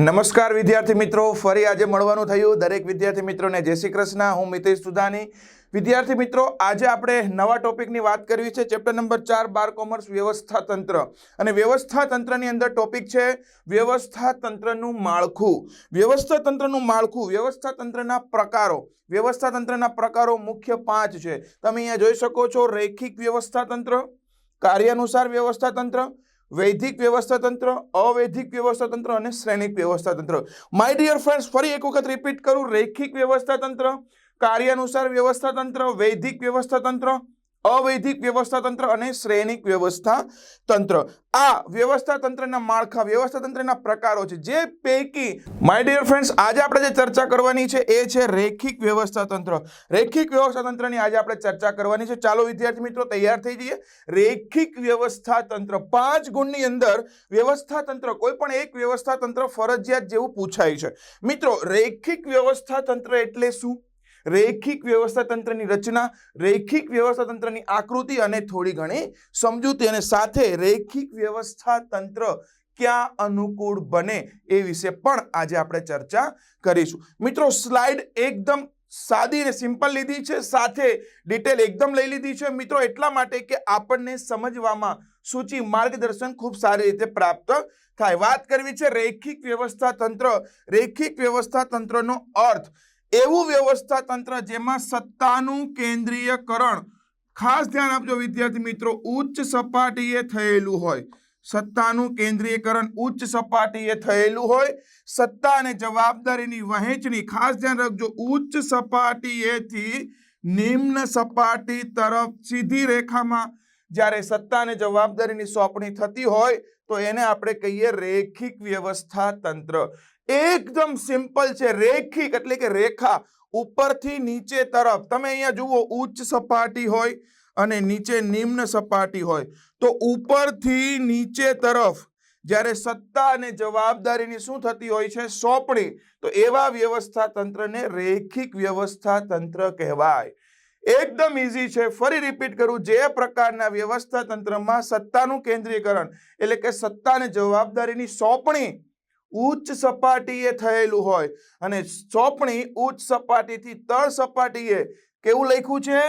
નમસ્કાર વિદ્યાર્થી મિત્રો, ફરી આજે મળવાનું થયું દરેક વિદ્યાર્થી મિત્રોને. જય શ્રી કૃષ્ણ, હું મિતેશ સુધાની વિદ્યાર્થી મિત્રો, આજે આપણે નવા ટોપિકની વાત કરવી છે, ચેપ્ટર નંબર ચાર, બાર કોમર્સ વ્યવસ્થા તંત્ર. અને વ્યવસ્થા તંત્રની અંદર ટોપિક છે, વ્યવસ્થા તંત્રનું માળખું. વ્યવસ્થા તંત્રનું માળખું, વ્યવસ્થા તંત્રના પ્રકારો. વ્યવસ્થા તંત્રના પ્રકારો મુખ્ય પાંચ છે. તમે અહીંયા જોઈ શકો છો, રૈખિક વ્યવસ્થા તંત્ર, કાર્યાનુસાર વ્યવસ્થા તંત્ર વૈધિક વ્યવસ્થા તંત્ર અવૈધિક વ્યવસ્થા તંત્ર અને શ્રેણિક વ્યવસ્થા તંત્ર માય ડિયર ફ્રેન્ડ્સ ફરી એક વખત રિપીટ કરું. રૈખિક વ્યવસ્થા તંત્ર કાર્યાનુસાર વ્યવસ્થા તંત્ર વૈધિક વ્યવસ્થા તંત્ર અવૈધિક વ્યવસ્થા તંત્ર અને શ્રેણિક વ્યવસ્થા તંત્ર. આ વ્યવસ્થા તંત્રના માળખા, વ્યવસ્થા તંત્રના પ્રકારો છે. જે પૈકી માય ડિયર ફ્રેન્ડ્સ આજે આપણે જે ચર્ચા કરવાની છે એ છે રેખિક વ્યવસ્થા તંત્ર. રેખિક વ્યવસ્થા તંત્રની આજે આપણે ચર્ચા કરવાની છે. ચાલો વિદ્યાર્થી મિત્રો, તૈયાર થઈ જઈએ. રેખિક વ્યવસ્થા તંત્ર. પાંચ ગુણની અંદર વ્યવસ્થા તંત્ર, કોઈ પણ એક વ્યવસ્થા તંત્ર ફરજિયાત જેવું પૂછાય છે. મિત્રો, રેખિક વ્યવસ્થા તંત્ર એટલે શું? રેખિક વ્યવસ્થા તંત્રની રચના, રેખિક વ્યવસ્થા તંત્રની આકૃતિ અને થોડી ઘણી સમજૂતી અને સાથે રેખિક વ્યવસ્થા તંત્ર ક્યાં અનુકૂળ બને એ વિશે પણ આજે આપણે ચર્ચા કરીશું. મિત્રો, સ્લાઇડ એકદમ સાદી અને સિમ્પલ લીધી છે, સાથે ડિટેલ એકદમ લઈ લીધી છે. મિત્રો, એટલા માટે કે આપણને સમજવામાં સૂચિ માર્ગદર્શન ખૂબ સારી રીતે પ્રાપ્ત થાય. વાત કરવી છે રેખિક વ્યવસ્થા તંત્ર રેખિક વ્યવસ્થા તંત્રનો અર્થ એવું વ્યવસ્થા તંત્ર જેમાં સત્તાનું કેન્દ્રીયકરણ. ખાસ ધ્યાન આપજો વિદ્યાર્થી મિત્રો, ઉચ્ચ સપાટીએ થયેલું હોય. સત્તાનું કેન્દ્રીયકરણ ઉચ્ચ સપાટીએ થયેલું હોય. સત્તા અને જવાબદારીની વહેંચણી, ખાસ ધ્યાન રાખજો, ઉચ્ચ સપાટીએથી નિમ્ન સપાટી તરફ સીધી રેખામાં. જ્યારે સત્તા અને જવાબદારીની સોંપણી થતી હોય, તો એને આપણે કહીએ રેખિક વ્યવસ્થા તંત્ર. એકદમ સિમ્પલ છે. રેખિક એટલે કે રેખા ઉપરથી નીચે તરફ. તમે અહીંયા જુઓ, ઉચ્ચ સપાટી હોય અને નીચે નિમ્ન સપાટી હોય. તો ઉપરથી નીચે તરફ જ્યારે સત્તા અને જવાબદારીની શું થતી હોય છે? સોંપણી. તો એવા વ્યવસ્થા તંત્રને રેખિક વ્યવસ્થા તંત્ર કહેવાય. એકદમ ઇઝી છે. ફરી રિપીટ કરું, જે પ્રકારના વ્યવસ્થા તંત્રમાં સત્તાનું કેન્દ્રીયકરણ એટલે કે સત્તા અને જવાબદારીની સોંપણી ઉચ્ચ સપાટીએ થયેલું હોય. અને સોંપણી ઉચ્ચ સપાટીથી તળ સપાટીએ કેવું લખ્યું છે?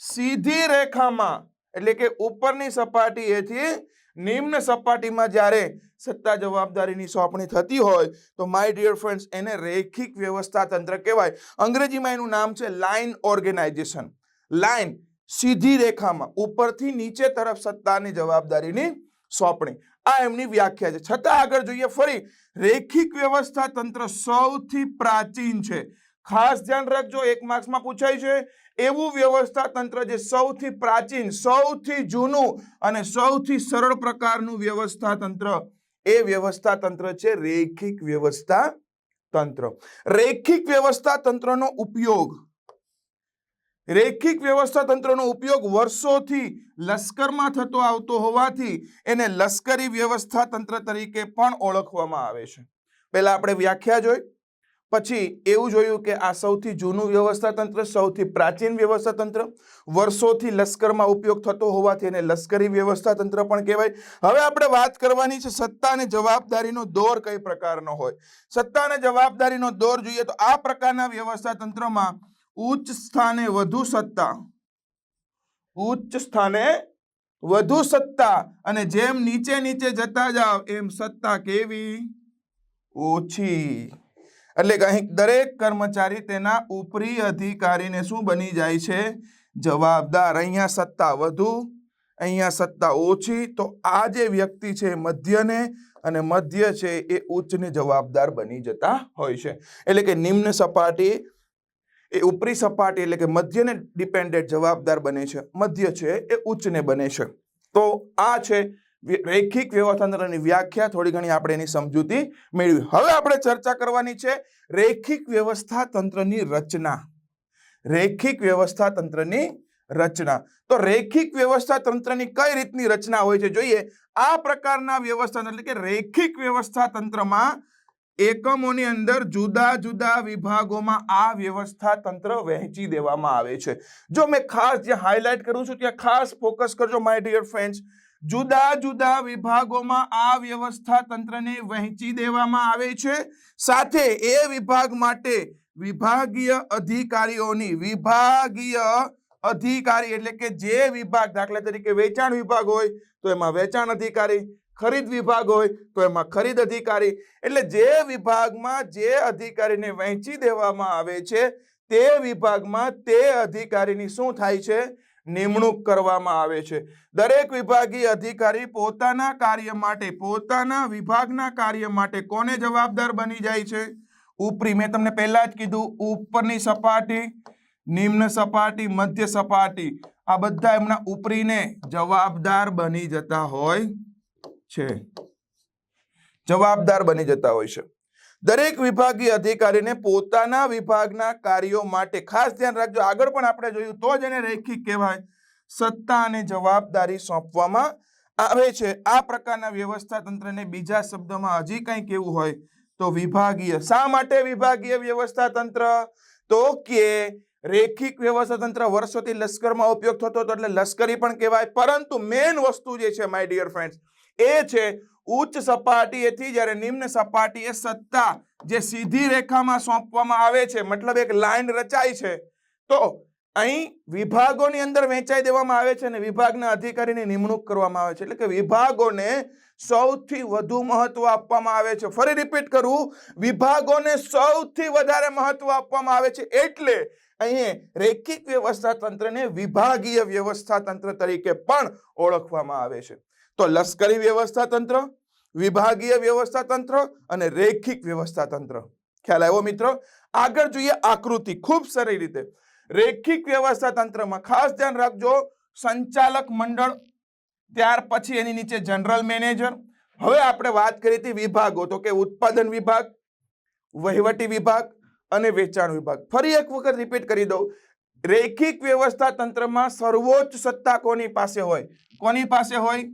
સીધી રેખામાં, એટલે કે ઉપરની સપાટીએથી નિમ્ન સપાટીમાં જ્યારે સત્તા જવાબદારીની સોંપણી થતી હોય, તો માય ડિયર ફ્રેન્ડ્સ એને રેખિક વ્યવસ્થા તંત્ર કહેવાય. અંગ્રેજીમાં એનું નામ છે લાઇન ઓર્ગેનાઇઝેશન લાઇન સીધી રેખામાં, ઉપરથી નીચે તરફ સત્તાની જવાબદારીની સોંપણી. આ એમની વ્યાખ્યા છે. છતાં આગળ જોઈએ ફરી. રેખિક વ્યવસ્થા તંત્ર સૌથી પ્રાચીન છે. ખાસ ધ્યાન રાખજો, એક માર્ક્સમાં પૂછાય છે. એવું વ્યવસ્થા તંત્ર જે સૌથી પ્રાચીન, સૌથી જૂનું અને સૌથી સરળ પ્રકારનું વ્યવસ્થા તંત્ર, એ વ્યવસ્થા તંત્ર છે રેખિક વ્યવસ્થા તંત્ર. રેખિક વ્યવસ્થા તંત્રનો ઉપયોગ રેખિક વ્યવસ્થા તંત્રનો ઉપયોગ વર્ષોથી લશ્કરમાં થતો આવતો હોવાથી એને લશ્કરી વ્યવસ્થા તંત્ર તરીકે પણ ઓળખવામાં આવે છે. પહેલા આપણે વ્યાખ્યા જોઈ, પછી એવું જોયું કે આ સૌથી જૂનું વ્યવસ્થા તંત્ર સૌથી પ્રાચીન વ્યવસ્થા તંત્ર વર્ષોથી લશ્કરમાં ઉપયોગ થતો હોવાથી એને લશ્કરી વ્યવસ્થા તંત્ર પણ કહેવાય. હવે આપણે વાત કરવાની છે સત્તા અને જવાબદારીનો દોર કઈ પ્રકારનો હોય? સત્તા અને જવાબદારીનો દોર જોઈએ તો આ પ્રકારના વ્યવસ્થા તંત્રમાં ઉચ્ચ સ્થાને વધુ સત્તા. ઉચ્ચ સ્થાને વધુ સત્તા અને જેમ નીચે નીચે જતા જાવ એમ સત્તા કેવી? ઓછી. એટલે અહીં દરેક કર્મચારી તેના ઉપરી અધિકારીને શું બની જાય છે? જવાબદાર. અહીંયા સત્તા વધુ, અહીંયા સત્તા ઓછી. તો આ જે વ્યક્તિ છે મધ્યને અને મધ્ય છે એ ઉચ્ચને જવાબદાર બની જતા હોય છે. એટલે કે નિમ્ન સપાટી એ ઉપરી સપાટી એટલે કે મધ્યને ડિપેન્ડેન્ટ જવાબદાર બને છે. મધ્ય છે એ ઉચ્ચને બને છે. તો આ છે રેખિક વ્યવસ્થાતંત્રની વ્યાખ્યા. થોડી ઘણી આપણે એની સમજૂતી મેળવી. હવે આપણે ચર્ચા કરવાની છે રેખિક વ્યવસ્થા તંત્રની રચના. રેખિક વ્યવસ્થા તંત્રની રચના. તો રેખિક વ્યવસ્થા તંત્રની કઈ રીતની રચના હોય છે? જોઈએ. આ પ્રકારના વ્યવસ્થા એટલે કે રેખિક વ્યવસ્થા તંત્રમાં એકમોની અંદર જુદા જુદા વિભાગોમાં આ વ્યવસ્થા તંત્ર વહેંચી દેવામાં આવે છે. જો મેં ખાસ જે હાઇલાઇટ કરું છું ત્યાં ખાસ ફોકસ કરજો માય ડિયર ફ્રેન્ડ્સ જુદા જુદા વિભાગોમાં આ વ્યવસ્થા તંત્રને વહેંચી દેવામાં આવે છે. સાથે એ વિભાગ માટે વિભાગીય અધિકારીઓની, વિભાગીય અધિકારી એટલે કે જે વિભાગ દાખલા તરીકે વેચાણ વિભાગ હોય, તો એમાં વેચાણ અધિકારી ખરીદ વિભાગ હોય, તો એમાં ખરીદ અધિકારી, એટલે જે વિભાગમાં જે અધિકારીને વહેંચી દેવામાં આવે છે, તે વિભાગમાં તે અધિકારીની શું થાય છે? નિમણૂક કરવામાં આવે છે. દરેક વિભાગીય અધિકારી પોતાના કાર્ય માટે, પોતાના વિભાગના કાર્ય માટે કોને જવાબદાર બની જાય છે? ઉપરી, મેં તમને પહેલા જ કીધું, ઉપરની સપાટી, નિમ્ન સપાટી, મધ્ય સપાટી, આ બધા એમના ઉપરીને જવાબદાર બની જતા હોય. છે. જવાબદાર બની જતા હોય છે. દરેક વિભાગીય અધિકારીને પોતાના વિભાગના કાર્યો માટે ખાસ ધ્યાન રાખજો. આગળ પણ આપણે જોયું તો જ એને રૈખિક કહેવાય. સત્તા અને જવાબદારી સોંપવામાં આવે છે. આ પ્રકારના વ્યવસ્થા તંત્રને બીજા શબ્દોમાં હજી કંઈ કેવું હોય તો વિભાગીય. શા માટે વિભાગીય વ્યવસ્થા તંત્ર? તો કે રેખિક વ્યવસ્થા તંત્ર વર્ષોથી લશ્કરમાં ઉપયોગ થતો હતો એટલે લશ્કરી પણ કહેવાય. પરંતુ મેન વસ્તુ જે છે માય ડિયર ફ્રેન્ડ્સ એ છે, ઉચ્ચ સપાટીએથી જ્યારે નિમ્ન સપાટીએ સત્તા જે સીધી રેખામાં સોંપવામાં આવે છે, મતલબ એક લાઈન રચાય છે, તો અહીં વિભાગોની અંદર વહેંચાઈ દેવામાં આવે છે અને વિભાગના અધિકારીની નિમણૂક કરવામાં આવે છે. એટલે કે વિભાગોને સૌથી વધુ મહત્વ આપવામાં આવે છે. ફરી રિપીટ કરું, વિભાગોને સૌથી વધારે મહત્વ આપવામાં આવે છે એટલે અહીં રેખિક વ્યવસ્થા તંત્રને વિભાગીય વ્યવસ્થા તંત્ર તરીકે પણ ઓળખવામાં આવે છે. તો લશ્કરી વ્યવસ્થા તંત્ર, વિભાગીય વ્યવસ્થા તંત્ર અને રેખિક વ્યવસ્થા તંત્ર. ખ્યાલ આવ્યો મિત્રો? આગળ જોઈએ આકૃતિ, ખૂબ સારી રીતે. રેખિક વ્યવસ્થા તંત્રમાં ખાસ ધ્યાન રાખજો, સંચાલક મંડળ, ત્યાર પછી એની નીચે જનરલ મેનેજર. હવે આપણે વાત કરી હતી વિભાગો, તો કે ઉત્પાદન વિભાગ, વહીવટી વિભાગ અને વેચાણ વિભાગ. ફરી એક વખત રિપીટ કરી દઉં. રેખિક વ્યવસ્થા તંત્રમાં સર્વોચ્ચ સત્તા કોની પાસે હોય? કોની પાસે હોય?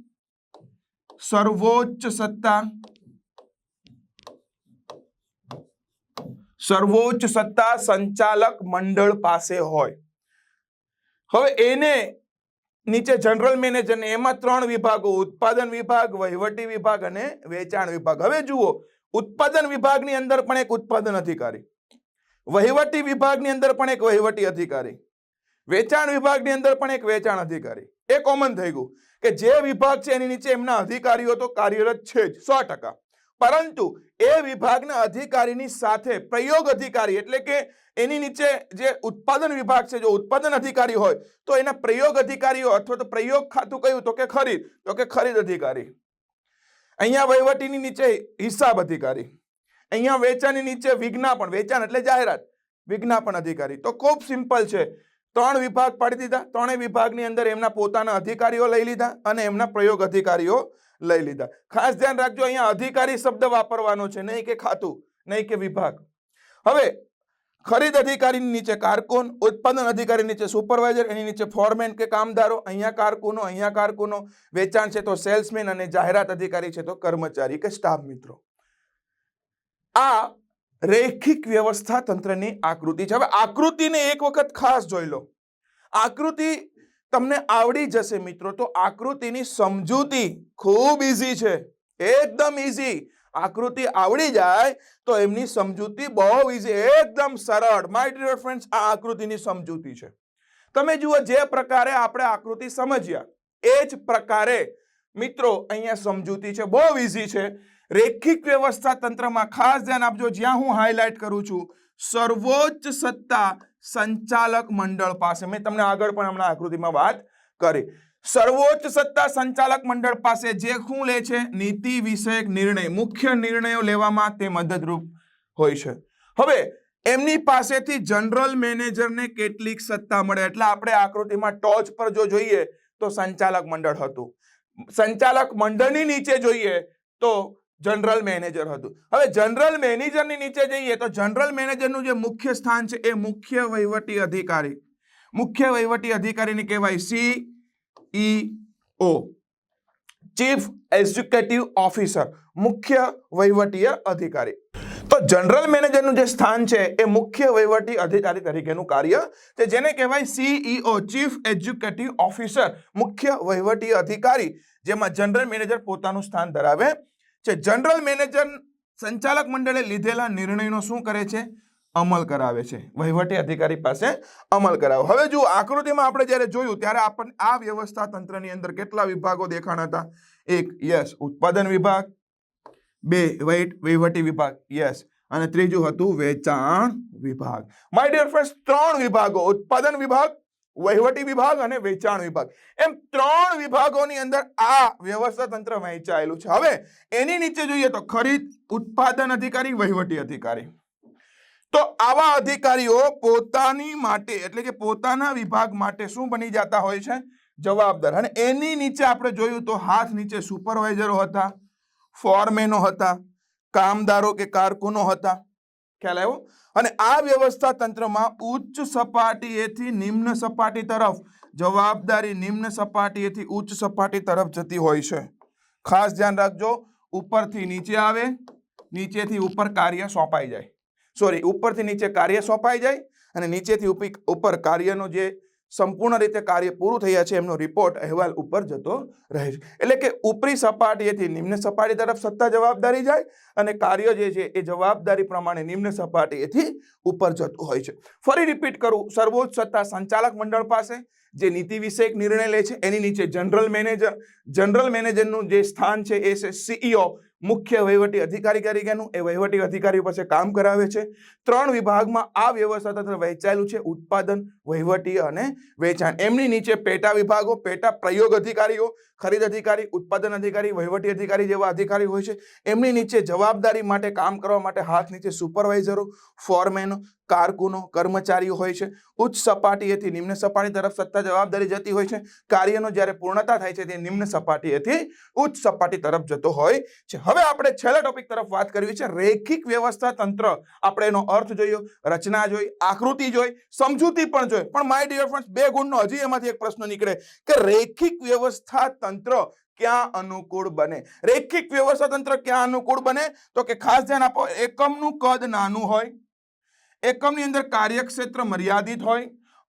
સર્વોચ્ચ સત્તા સર્વોચ્ચ સત્તા સંચાલક મંડળ પાસે હોય હવે એને નીચે જનરલ મેનેજર ને એમાં ત્રણ વિભાગો, ઉત્પાદન વિભાગ, વહીવટી વિભાગ અને વેચાણ વિભાગ. હવે જુઓ, ઉત્પાદન વિભાગની અંદર પણ એક ઉત્પાદન અધિકારી. વહીવટી વિભાગની અંદર પણ એક વહીવટી અધિકારી. વેચાણ વિભાગની અંદર પણ એક વેચાણ અધિકારી. એ કોમન થઈ ગયું. કે જે વિભાગ છે એની નીચે એમના અધિકારીઓ તો કાર્યરત છે જ, સો ટકા. પરંતુ એ વિભાગના અધિકારીની સાથે પ્રયોગ અધિકારી એટલે કે એની નીચે જે ઉત્પાદન વિભાગ છે, જો ઉત્પાદન અધિકારી હોય, તો એના પ્રયોગ અધિકારીઓ અથવા તો પ્રયોગ ખાતું કયું? તો કે ખરીદ, તો કે ખરીદ અધિકારી. અહીંયા વહીવટીની નીચે હિસાબ અધિકારી. અહીંયા વેચાણની નીચે વિજ્ઞાપન, વેચાણ એટલે જાહેરાત, વિજ્ઞાપન અધિકારી. તો ખૂબ સિમ્પલ છે. ત્રણ વિભાગ પાડી દીધા. ત્રણેય વિભાગની અંદર એમના પોતાના અધિકારીઓ લઈ લીધા અને એમના પ્રયોગ અધિકારીઓ લઈ લીધા. ખાસ ધ્યાન રાખજો, અહીંયા અધિકારી શબ્દ વાપરવાનો છે, નહીં કે ખાતું, નહીં કે વિભાગ. હવે, ખરીદ અધિકારીની નીચે કારકુન, ઉત્પાદન અધિકારી નીચે સુપરવાઇઝર, એની નીચે ફોરમેન કે કામદારો, અહીંયા કારકુનો અહીંયા કારકુનો, વેચાણ છે તો સેલ્સમેન અને જાહેરાત અધિકારી છે તો કર્મચારી કે સ્ટાફ મિત્રો. આ રેખિક વ્યવસ્થા તંત્રની આકૃતિ છે. હવે આકૃતિને એક વખત ખાસ જોઈ લો. આકૃતિ તમને આવડી જશે મિત્રો તો આકૃતિની સમજૂતી ખૂબ ઈઝી છે. એકદમ ઇઝી આકૃતિ આવડી જાય તો એમની સમજૂતી બહુ ઈઝી એકદમ સરળ. માય ડિયર ફ્રેન્ડ્સ આ આકૃતિની સમજૂતી છે. તમે જુઓ જે પ્રકારે આપણે આકૃતિ સમજ્યા, એ જ પ્રકારે મિત્રો અહીંયા સમજૂતી છે. બહુ ઈઝી છે. રેખિક વ્યવસ્થા તંત્રમાં ખાસ ધ્યાન આપજો. જ્યાં હું હાઇલાઇટ કરું છું, સર્વોચ્ચ સત્તા સંચાલક મંડળ પાસે. મેં તમને આગળ પણ હમણાં આકૃતિમાં વાત કરી. સર્વોચ્ચ સત્તા સંચાલક મંડળ પાસે જે શું લે છે? નીતિ વિષયક નિર્ણય. મુખ્ય નિર્ણયો લેવામાં તે મદદરૂપ હોય છે. હવે, એમની પાસેથી જનરલ મેનેજરને કેટલીક સત્તા મળે. એટલે આપણે આકૃતિમાં ટોચ પર જો જોઈએ, તો સંચાલક મંડળ હતું. સંચાલક મંડળની નીચે જોઈએ, તો જનરલ મેનેજર હતું. હવે જનરલ મેનેજરની નીચે જઈએ તો જનરલ મેનેજરનું જે મુખ્ય સ્થાન છે એ મુખ્ય વહીવટી અધિકારી. મુખ્ય વહીવટી અધિકારીને કહેવાય C E O chief executive officer મુખ્ય વહીવટીય અધિકારી. તો જનરલ મેનેજરનું જે સ્થાન છે એ મુખ્ય વહીવટી અધિકારી તરીકેનું કાર્ય છે, જેને કહેવાય સીઈઓ ચીફ એક્ઝિક્યુટિવ ઓફિસર મુખ્ય વહીવટી અધિકારી, જેમાં જનરલ મેનેજર પોતાનું સ્થાન ધરાવે છે જનરલ મેનેજર સંચાલક મંડળે લીધેલા નિર્ણયનો શું કરે છે? અમલ કરાવે છે. વહીવટી અધિકારી પાસે અમલ કરાવે. હવે જો આકૃતિમાં આપણે જ્યારે જોયું ત્યારે આપણને આ વ્યવસ્થા તંત્રની અંદર કેટલા વિભાગો દેખાણા હતા? એક, યસ, ઉત્પાદન વિભાગ. બે વહીટ વહીવટી વિભાગ. યસ. અને ત્રીજું હતું વેચાણ વિભાગ. માય ડિયર ફ્રેન્ડ્સ, ત્રણ વિભાગો. ઉત્પાદન વિભાગ વહીવટી વિભાગ અને વેચાણ વિભાગ. એમ ત્રણ વિભાગોની અંદર આ વ્યવસ્થા તંત્ર વહેંચાયેલું છે. હવે એની નીચે જોઈએ તો ખરીદ ઉત્પાદન અધિકારી, વહીવટી અધિકારી. તો આવા અધિકારીઓ પોતાની માટે, એટલે કે પોતાના વિભાગ માટે શું બની જતા હોય છે? જવાબદાર. અને એની નીચે આપણે જોયું તો હાથ નીચે સુપરવાઇઝરો હતા ફોરમેનો હતા, કામદારો કે કારકુનો હતા. ખ્યાલ આવ્યો? અને આ વ્યવસ્થા તંત્રમાં ઉચ્ચ સપાટીએથી નિમ્ન સપાટી તરફ, જવાબદારી નિમ્ન સપાટીએથી ઉચ્ચ સપાટી તરફ જતી હોય છે. ખાસ ધ્યાન રાખજો, ઉપરથી નીચે આવે, નીચેથી ઉપર કાર્ય સોંપાઈ જાય. સોરી ઉપરથી નીચે કાર્ય સોંપાઈ જાય અને નીચેથી ઉપી- ઉપર કાર્યનો જે સંપૂર્ણ રીતે કાર્ય પૂરું થયા છે, એમનો રિપોર્ટ અહેવાલ ઉપર જતો રહે છે. એટલે કે ઉપરી સપાટીએથી નિમ્ન સપાટી તરફ સત્તા જવાબદારી જાય અને કાર્ય જે છે એ જવાબદારી પ્રમાણે નિમ્ન સપાટીએથી ઉપર જતું હોય છે. ફરી રિપીટ કરું, સર્વોચ્ચ સત્તા સંચાલક મંડળ પાસે જે નીતિ વિષયક નિર્ણય લે છે, એની નીચે જનરલ મેનેજર જનરલ મેનેજરનું જે સ્થાન છે એ છે સીઈઓ મુખ્ય વહીવટી અધિકારી તરીકેનું, એ વહીવટી અધિકારીઓ પાસે કામ કરાવે છે. ત્રણ વિભાગમાં આ વ્યવસ્થા તંત્ર વહેંચાયેલું છે, ઉત્પાદન, વહીવટી અને વેચાણ. એમની નીચે પેટા વિભાગો, પેટા પ્રયોગ અધિકારીઓ ખરીદ અધિકારી, ઉત્પાદન અધિકારી, વહીવટી અધિકારી જેવા અધિકારી હોય છે, એમની નીચે જવાબદારી માટે કામ કરવા માટે હાથ નીચે સુપરવાઇઝરો ફોરમેનો કારકુનો કર્મચારીઓ હોય છે. ઉચ્ચ સપાટીએથી નિમ્ન સપાટી તરફ સત્તા જવાબદારી જતી હોય છે. કાર્યનો જ્યારે પૂર્ણતા થાય છે તે નિમ્ન સપાટીએથી ઉચ્ચ સપાટી તરફ જતો હોય છે. હવે આપણે છેલ્લા ટોપિક તરફ વાત કરવી છે. રેખિક વ્યવસ્થા તંત્ર. આપણે એનો અર્થ જોયો, રચના જોઈ, આકૃતિ જોઈ, સમજૂતી પણ જોઈ. પણ માય ડિયર ફ્રેન્ડ્સ બે ગુણનો હજી એમાંથી એક પ્રશ્ન નીકળે કે રેખિક વ્યવસ્થા તંત્ર ક્યાં અનુકૂળ બને? રેખિક વ્યવસ્થા તંત્ર ક્યાં અનુકૂળ બને? તો કે ખાસ ધ્યાન આપો, એકમનું કદ નાનું હોય, એકમની અંદર કાર્યક્ષેત્ર મર્યાદિત હોય,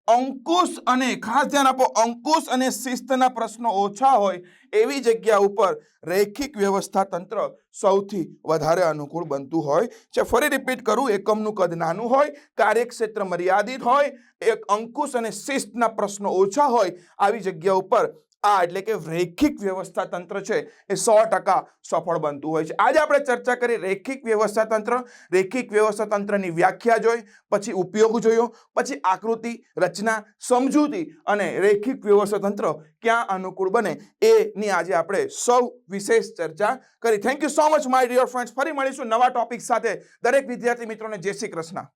અંકુશ અને ખાસ ધ્યાન આપો, અંકુશ અને શિસ્તના પ્રશ્નો ઓછા હોય, એવી જગ્યા ઉપર રૈખિક વ્યવસ્થા તંત્ર સૌથી વધારે અનુકૂળ બનતું હોય. છે ફરી રિપીટ કરું, એકમનું કદ નાનું હોય, કાર્યક્ષેત્ર મર્યાદિત હોય, એક અંકુશ અને શિસ્તના પ્રશ્નો ઓછા હોય, આવી જગ્યા ઉપર આ એટલે કે રૈખિક વ્યવસ્થા તંત્ર છે, એ સો ટકા સફળ બનતું હોય છે. આજે આપણે ચર્ચા કરી રૈખિક વ્યવસ્થા તંત્ર. રૈખિક વ્યવસ્થા તંત્રની વ્યાખ્યા જોઈ, પછી ઉપયોગ જોયો, પછી આકૃતિ, રચના, સમજૂતી અને રૈખિક વ્યવસ્થા તંત્ર ક્યાં અનુકૂળ બને એની આજે આપણે સૌ વિશેષ ચર્ચા કરી. Thank you so much my dear friends ફરી મળીશું નવા ટોપિક સાથે. દરેક વિદ્યાર્થી મિત્રોને જય શ્રી કૃષ્ણ.